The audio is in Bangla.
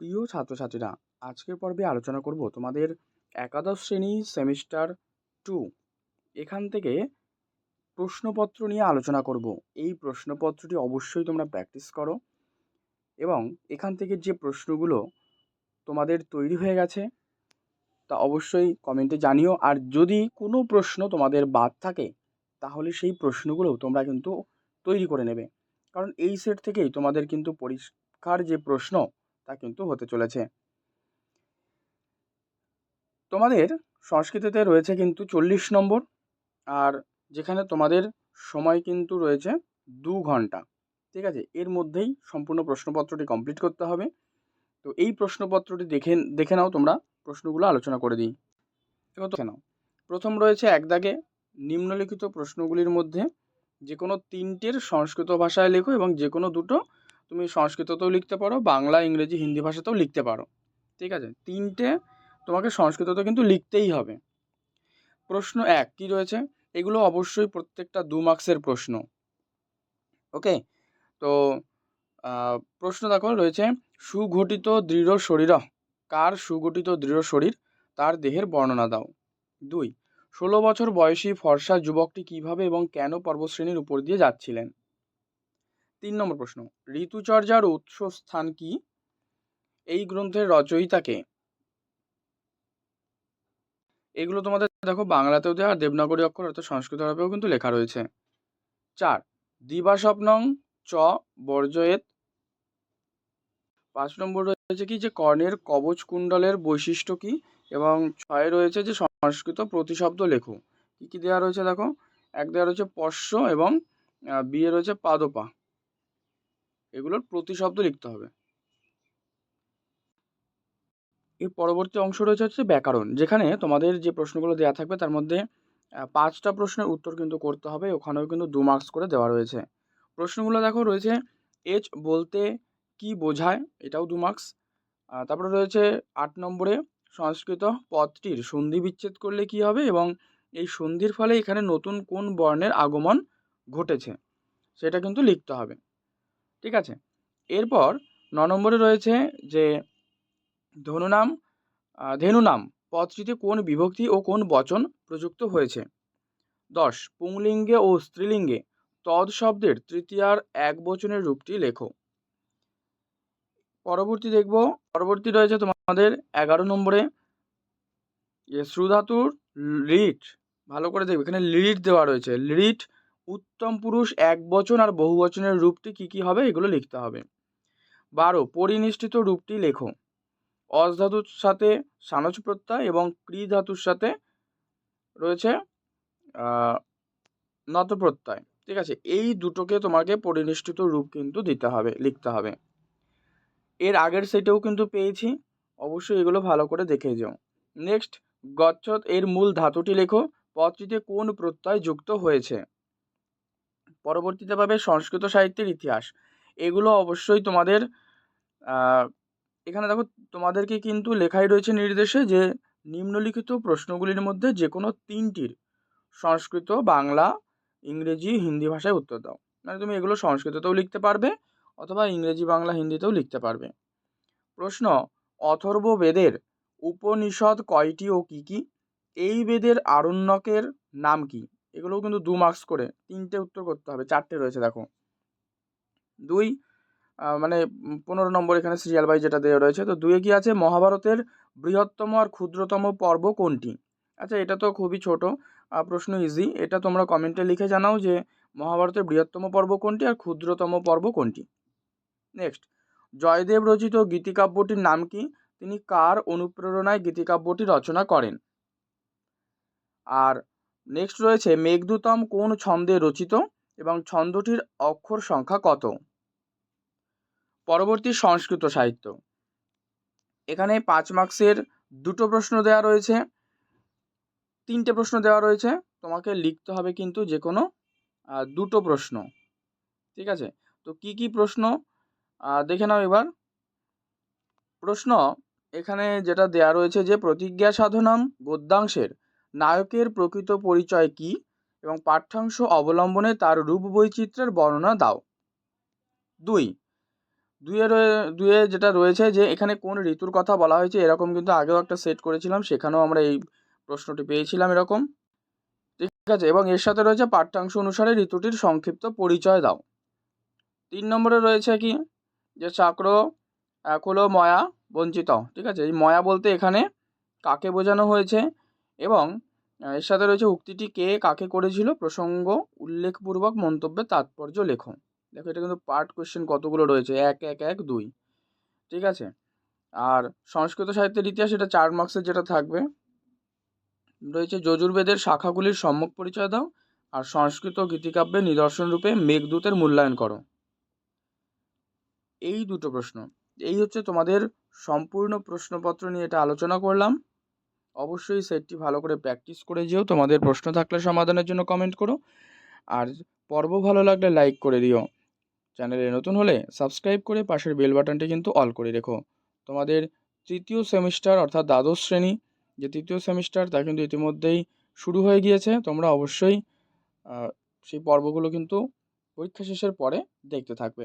প্রিয় ছাত্রছাত্রীরা, আজকের পর্বে আলোচনা করব তোমাদের একাদশ শ্রেণি সেমিস্টার টু। এখান থেকে প্রশ্নপত্র নিয়ে আলোচনা করব। এই প্রশ্নপত্রটি অবশ্যই তোমরা প্র্যাকটিস করো এবং এখান থেকে যে প্রশ্নগুলো তোমাদের তৈরি হয়ে গেছে, তা অবশ্যই কমেন্টে জানিও। আর যদি কোনো প্রশ্ন তোমাদের বাদ থাকে, তাহলে সেই প্রশ্নগুলো তোমরা কিন্তু তৈরি করে নেবে। কারণ এই সেট থেকেই তোমাদের কিন্তু পরীক্ষার যে প্রশ্ন কিন্তু হতে চলেছে। তোমাদের সংস্কৃতিতে রয়েছে কিন্তু চল্লিশ নম্বর, আর যেখানে তোমাদের সময় কিন্তু রয়েছে দু ঘণ্টা। ঠিক আছে? এর মধ্যেই সম্পূর্ণ প্রশ্নপত্রটি কমপ্লিট করতে হবে। তো এই প্রশ্নপত্রটি দেখে দেখে নাও তোমরা, প্রশ্নগুলো আলোচনা করে দিই। দেখে নাও। প্রথম রয়েছে এক দাগে নিম্নলিখিত প্রশ্নগুলির মধ্যে যে কোনো তিনটের সংস্কৃত ভাষায় লেখো এবং যে কোনো দুটো তুমি সংস্কৃততেও লিখতে পারো, বাংলা, ইংরেজি, হিন্দি ভাষাতেও লিখতে পারো। ঠিক আছে? তিনটে তোমাকে সংস্কৃততে কিন্তু লিখতেই হবে। প্রশ্ন এক, কী রয়েছে? এগুলো অবশ্যই প্রত্যেকটা দু মার্কসের প্রশ্ন। ওকে? তো প্রশ্ন দেখো, রয়েছে, সুগঠিত দৃঢ় শরীর, কার সুগঠিত দৃঢ় শরীর? তার দেহের বর্ণনা দাও। দুই, ষোলো বছর বয়সী ফর্সা যুবকটি কীভাবে এবং কেন পর্বতশ্রেণীর উপর দিয়ে যাচ্ছিলেন? তিন নম্বর প্রশ্ন, ঋতুচর্যার উৎস স্থান কি? এই গ্রন্থের রচয়িতাকে। এগুলো তোমাদের দেখো বাংলাতেও দেওয়া দেবনাগরী অক্ষর অর্থাৎ সংস্কৃত আরবেও কিন্তু লেখা রয়েছে। চার দিবা স্বপ্নং চ বর্জয়েত পাঁচ নম্বর রয়েছে কি যে কর্ণের কবচ কুণ্ডলের বৈশিষ্ট্য কি? এবং ছয় রয়েছে যে সংস্কৃত প্রতিশব্দ লেখো। কী কী দেওয়া রয়েছে দেখো? এক দেওয়া রয়েছে পশ্য এবং বিয়ে রয়েছে পাদপা। এগুলোর প্রতিশব্দ লিখতে হবে। এর পরবর্তী অংশ রয়েছে হচ্ছে ব্যাকরণ, যেখানে তোমাদের যে প্রশ্নগুলো দেওয়া থাকবে তার মধ্যে পাঁচটা প্রশ্নের উত্তর কিন্তু করতে হবে, ওখানেও কিন্তু দু মার্কস করে দেওয়া রয়েছে। প্রশ্নগুলো দেখো রয়েছে এজ বলতে কি বোঝায়? এটাও দু মার্কস তারপরে রয়েছে আট নম্বরে, সংস্কৃত পদটির সন্ধি বিচ্ছেদ করলে কি হবে? এবং এই সন্ধির ফলে এখানে নতুন কোন বর্ণের আগমন ঘটেছে? সেটা কিন্তু লিখতে হবে। ঠিক আছে? এরপর ন নম্বরে রয়েছে যে ধনুনাম ধেনুনাম পদটিতে কোন বিভক্তি ও কোন বচন প্রযুক্ত হয়েছে? দশ, পুংলিঙ্গে ও স্ত্রীলিঙ্গে তদ শব্দের তৃতীয়ার এক বচনের রূপটি লেখো। পরবর্তী দেখব, পরবর্তী রয়েছে তোমাদের এগারো নম্বরে শ্রুধাতুর লিট ভালো করে দেখবে, এখানে লিট দেওয়া রয়েছে লিট উত্তম পুরুষ এক বচন আর বহু বচনের রূপটি কী কী হবে এগুলো লিখতে হবে। বারো, পরিনিষ্ঠিত রূপটি লেখো। অজ ধাতুর সাথে সানজ প্রত্যয় এবং ক্রি ধাতুর সাথে রয়েছে নত প্রত্যয়। ঠিক আছে, এই দুটোকে তোমাকে পরিনিষ্ঠিত রূপ কিন্তু দিতে হবে, লিখতে হবে। এর আগের সেটেও কিন্তু পেয়েছি, অবশ্যই এগুলো ভালো করে দেখে যাও। নেক্সট, গচ্ছত এর মূল ধাতুটি লেখো। পদটিতে কোন প্রত্যয় যুক্ত হয়েছে? পরবর্তীতে পাবে সংস্কৃত সাহিত্যের ইতিহাস। এগুলো অবশ্যই তোমাদের এখানে দেখো তোমাদেরকে কিন্তু লেখাই রয়েছে নির্দেশে যে নিম্নলিখিত প্রশ্নগুলির মধ্যে যে কোনো তিনটির সংস্কৃত, বাংলা, ইংরেজি, হিন্দি ভাষায় উত্তর দাও। মানে তুমি এগুলো সংস্কৃততেও লিখতে পারবে অথবা ইংরেজি, বাংলা, হিন্দিতেও লিখতে পারবে। প্রশ্ন, অথর্ব বেদের উপনিষদ কয়টি ও কী কী? এই বেদের আরণ্যকের নাম কি? এগুলোও কিন্তু দু মার্কস করে। তিনটে উত্তর করতে হবে, চারটে রয়েছে দেখো। দুই মানে পনেরো নম্বর এখানে সিরিয়াল বাই যেটা দেওয়া রয়েছে, তো দুয়ে কি আছে? মহাভারতের বৃহত্তম আর ক্ষুদ্রতম পর্ব কোনটি? আচ্ছা এটা তো খুবই ছোট প্রশ্ন ইজি এটা তোমরা কমেন্টে লিখে জানাও যে মহাভারতের বৃহত্তম পর্ব কোনটি আর ক্ষুদ্রতম পর্ব কোনটি? নেক্সট জয়দেব রচিত গীতিকাব্যটির নাম কি? তিনি কার অনুপ্রেরণায় গীতিকাব্যটি রচনা করেন? আর নেক্সট রয়েছে মেঘদূতম কোন ছন্দে রচিত এবং ছন্দটির অক্ষর সংখ্যা কত? পরবর্তী সংস্কৃত সাহিত্য। এখানে পাঁচ মার্কসের দুটো প্রশ্ন দেওয়া রয়েছে। তিনটে প্রশ্ন দেওয়া রয়েছে। তোমাকে লিখতে হবে কিন্তু যে কোনো দুটো প্রশ্ন। ঠিক আছে? তো কি কি প্রশ্ন? দেখে নাও এবার। প্রশ্ন এখানে যেটা দেয়া রয়েছে যে প্রতিজ্ঞা সাধনাম গদ্যাংশের। নায়কের প্রকৃত পরিচয় কি এবং পাঠ্যাংশ অবলম্বনে তার রূপ বৈচিত্র্যের বর্ণনা দাও। দুই দুয়ে রয়ে দুয়ে যেটা রয়েছে যে এখানে কোন ঋতুর কথা বলা হয়েছে এরকম কিন্তু আগেও একটা সেট করেছিলাম, সেখানেও আমরা এই প্রশ্নটি পেয়েছিলাম এরকম। ঠিক আছে, এবং এর সাথে রয়েছে পাঠ্যাংশ অনুসারে ঋতুটির সংক্ষিপ্ত পরিচয় দাও। তিন নম্বরে রয়েছে কি? যে চাক্র এক হলো ময়া বঞ্চিত। ঠিক আছে, এই ময়া বলতে এখানে কাকে বোঝানো হয়েছে? এবং এর সাথে রয়েছে উক্তিটি কে কাকে করেছিল? প্রসঙ্গ, উল্লেখপূর্বক মন্তব্যের তাৎপর্য লেখো। দেখো, এটা কিন্তু পার্ট কোয়েশ্চেন কতগুলো রয়েছে? এক এক এক, দুই। ঠিক আছে? আর সংস্কৃত সাহিত্যের ইতিহাস, এটা চার মার্কসের যেটা থাকবে, রয়েছে যজুর্বেদের শাখাগুলির সম্যক পরিচয় দাও আর সংস্কৃত গীতিকাব্যের নিদর্শন রূপে মেঘদূতের মূল্যায়ন করো। এই দুটো প্রশ্ন। এই হচ্ছে তোমাদের সম্পূর্ণ প্রশ্নপত্র নিয়ে এটা আলোচনা করলাম। অবশ্যই সেটটি ভালো করে প্র্যাকটিস করে যেও। তোমাদের প্রশ্ন থাকলে সমাধানের জন্য কমেন্ট করো। আর পর্ব ভালো লাগলে লাইক করে দিও। চ্যানেলে নতুন হলে সাবস্ক্রাইব করে পাশের বেল বাটনটি কিন্তু অল করে রেখো। তোমাদের তৃতীয় সেমিস্টার অর্থাৎ দ্বাদশ শ্রেণি যে তৃতীয় সেমিস্টার তা কিন্তু ইতিমধ্যেই শুরু হয়ে গিয়েছে। তোমরা অবশ্যই সেই পর্বগুলো কিন্তু পরীক্ষা শেষের পরে দেখতে থাকবে।